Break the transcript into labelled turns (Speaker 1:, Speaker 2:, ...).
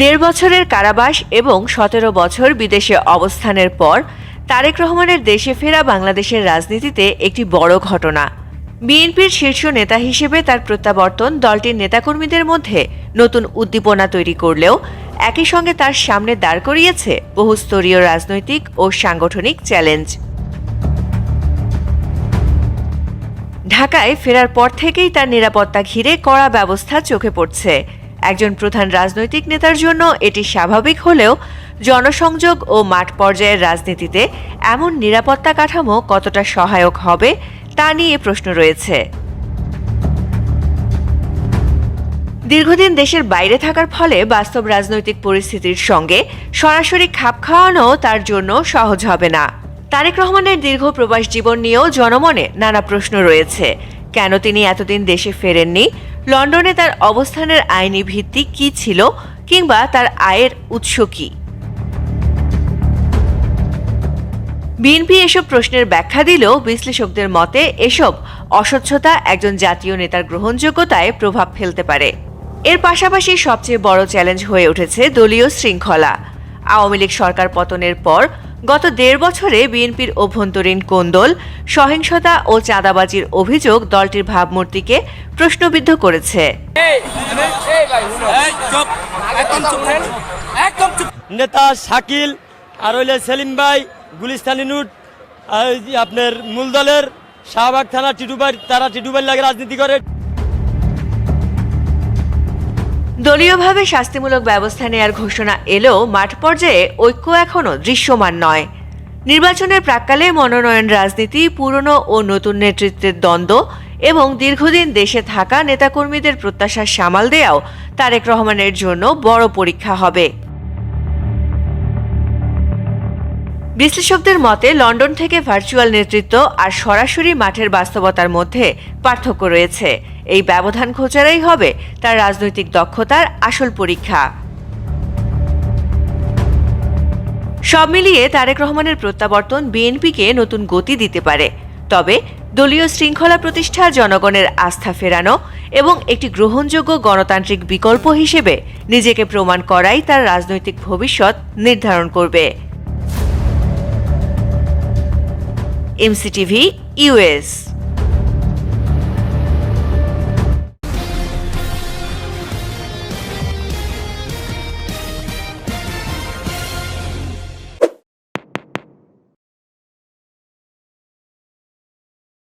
Speaker 1: দেড় বছরের কারাবাস এবং সতেরো বছর বিদেশে অবস্থানের পর তারেক রহমানের দেশে ফেরা বাংলাদেশের রাজনীতিতে একটি বড় ঘটনা। বিএনপির শীর্ষ নেতা হিসেবে তার প্রত্যাবর্তন দলটির নেতাকর্মীদের মধ্যে নতুন উদ্দীপনা তৈরি করলেও একই সঙ্গে তার সামনে দাঁড় করিয়েছে বহুস্তরীয় রাজনৈতিক ও সাংগঠনিক চ্যালেঞ্জ। ঢাকায় ফেরার পর থেকেই তার নিরাপত্তা ঘিরে কড়া ব্যবস্থা চোখে পড়ছে। একজন প্রধান রাজনৈতিক নেতার জন্য এটি স্বাভাবিক হলেও জনসংযোগ ও মাঠ পর্যায়ের রাজনীতিতে এমন নিরাপত্তা কাঠামো কতটা সহায়ক হবে তা নিয়ে প্রশ্ন রয়েছে। দীর্ঘদিন দেশের বাইরে থাকার ফলে বাস্তব রাজনৈতিক পরিস্থিতির সঙ্গে সরাসরি খাপ খাওয়ানো তার জন্য সহজ হবে না। তারেক রহমানের দীর্ঘ প্রবাস জীবন নিয়েও জনমনে নানা প্রশ্ন রয়েছে। কেন তিনি এতদিন দেশে ফেরেননি? লন্ডনে তার অবস্থানের আইনি ভিত্তি কি ছিল কিংবা তার আয়ের উৎস কী? বিএনপি এসব প্রশ্নের ব্যাখ্যা দিলেও বিশ্লেষকদের মতে এসব অস্বচ্ছতা একজন জাতীয় নেতার গ্রহণযোগ্যতায় প্রভাব ফেলতে পারে। এর পাশাপাশি সবচেয়ে বড় চ্যালেঞ্জ হয়ে উঠেছে দলীয় শৃঙ্খলা। আওয়ামী লীগ সরকার পতনের পর গত দেড় বছরে বিএনপির অভ্যন্তরীণ কোন্দল সহিংসতা ও চাঁদাবাজির অভিযোগ দলটির ভাবমূর্তিকে প্রশ্নবিদ্ধ করেছে।
Speaker 2: নেতা শাকিল আর হইলে সেলিম ভাই গুলিস্তানি নুট আর আপনার মূল দলের শাহবাগ থানা টিটুবাই তারা টিটুবাই লাগে রাজনীতি করে।
Speaker 1: দলীয়ভাবে শাস্তিমূলক ব্যবস্থা নেয়ার ঘোষণা এলেও মাঠ পর্যায়ে ঐক্য এখনও দৃশ্যমান নয়। নির্বাচনের প্রাককালে মনোনয়ন রাজনীতি, পুরনো ও নতুন নেতৃত্বের দ্বন্দ্ব এবং দীর্ঘদিন দেশে থাকা নেতাকর্মীদের প্রত্যাশা সামাল দেয়াও তারেক রহমানের জন্য বড় পরীক্ষা হবে। বিশ্লেষকদের মতে, লন্ডন থেকে ভার্চুয়াল নেতৃত্ব আর সরাসরি মাঠের বাস্তবতার মধ্যে পার্থক্য রয়েছে। এই ব্যবধান খোঁচারাই হবে তার রাজনৈতিক দক্ষতার আসল পরীক্ষা। সব মিলিয়ে তারেক রহমানের প্রত্যাবর্তন বিএনপিকে নতুন গতি দিতে পারে। তবে দলীয় শৃঙ্খলা প্রতিষ্ঠা, জনগণের আস্থা ফেরানো এবং একটি গ্রহণযোগ্য গণতান্ত্রিক বিকল্প হিসেবে নিজেকে প্রমাণ করাই তার রাজনৈতিক ভবিষ্যৎ নির্ধারণ করবে। MCTV US